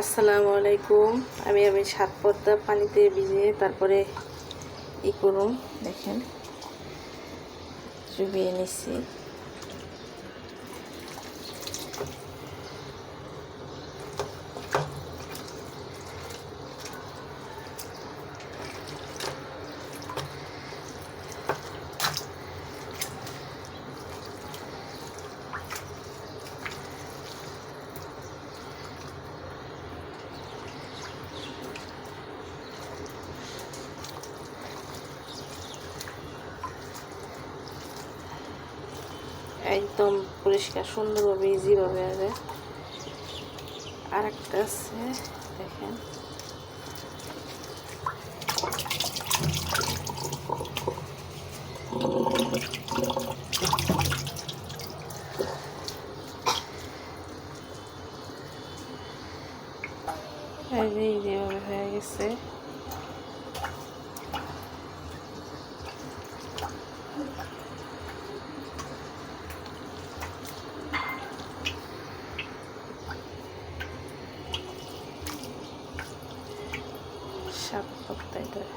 আসসালামু আলাইকুম। আমি আমি সাত পদ্মা পানিতে ভিজিয়ে তারপরে ই করুন দেখেন চুবিয়ে নিচ্ছি। একদম পরিষ্কার সুন্দরভাবে ইজিভাবে আগে আর একটা আছে দেখেন। এই হয়ে গেছে। ಶಾಪಿಗೆ ಹೋಗ್ತಾ ಇದ್ದಾರೆ